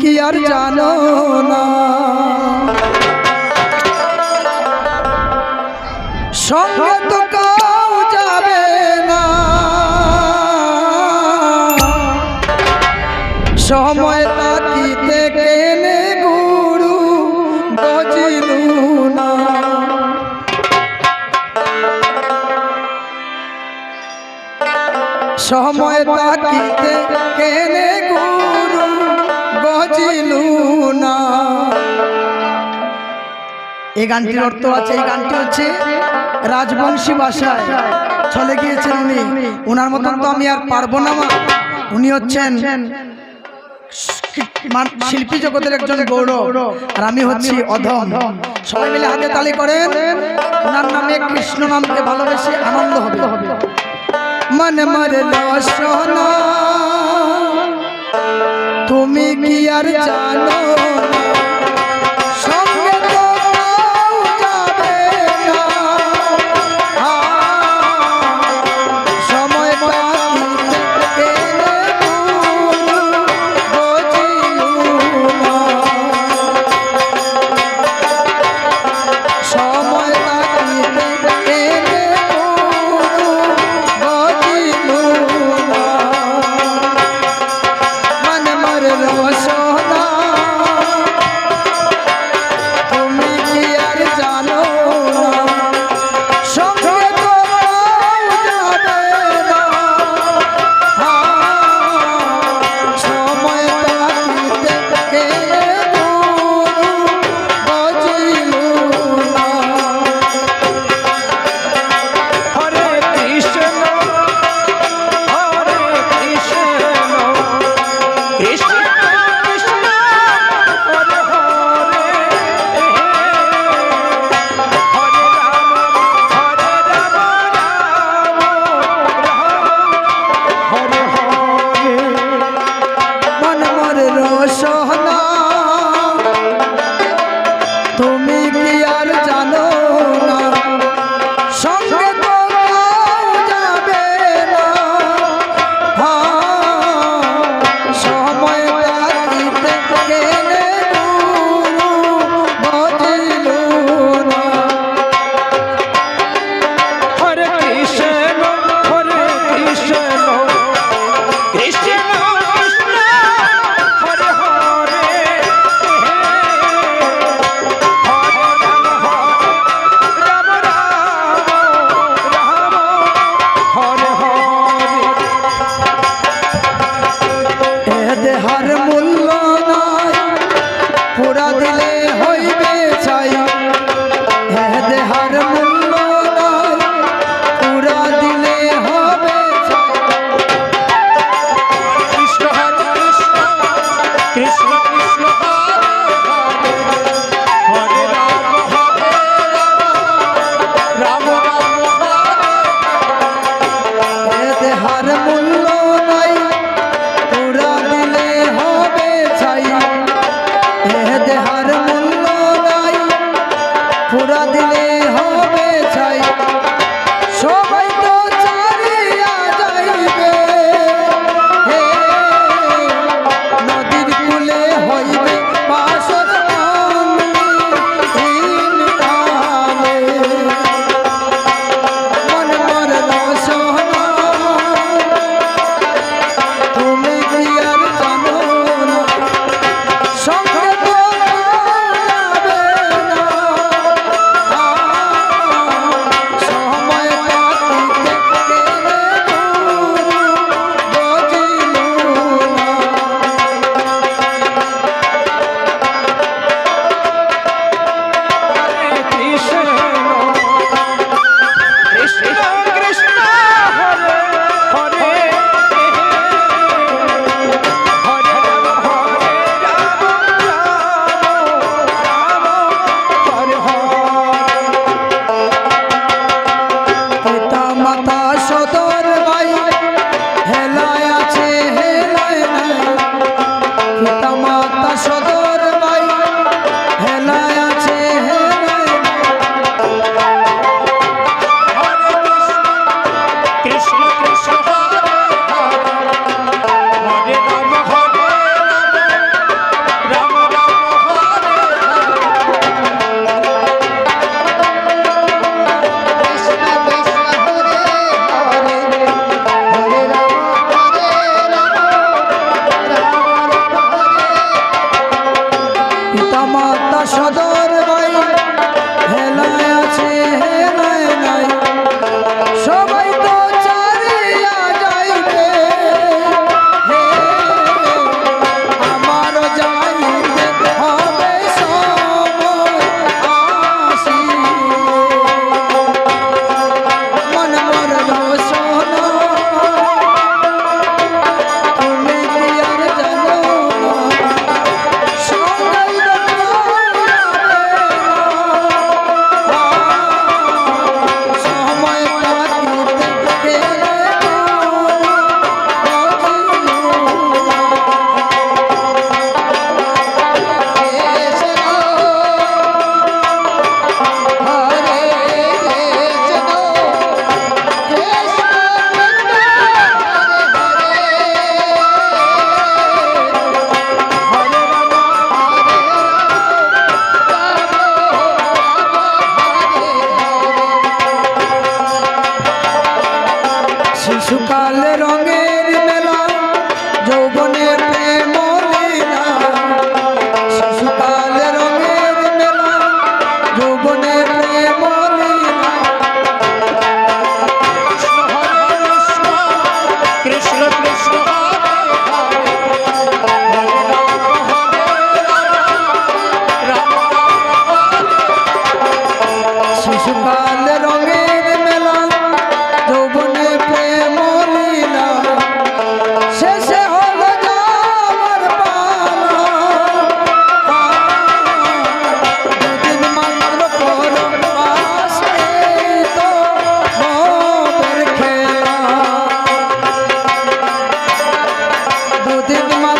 কি আর জানো না? সঙ্গে তো কাউ যাবে না। সময় তাকিতে কেনে গুরু বজিলু না। সময় তাকিতে কেনে গুরু না এই গানটির অর্থ আছে এই গানটি হচ্ছে রাজবংশী ভাষায় চলে গিয়েছেন উনি। ওনার মতন তো আমি আর পারব না মা। উনি হচ্ছেন শিল্পী জগতের একজন গৌরব আর আমি হচ্ছি অধম। সবাই মিলে হাতে তালি করেন। ওনার নামে কৃষ্ণ নামকে ভালোবেসে আনন্দ হবে। মন মরল সোনা। তুমি কি আর জানো না? লাল রঙে Dedim at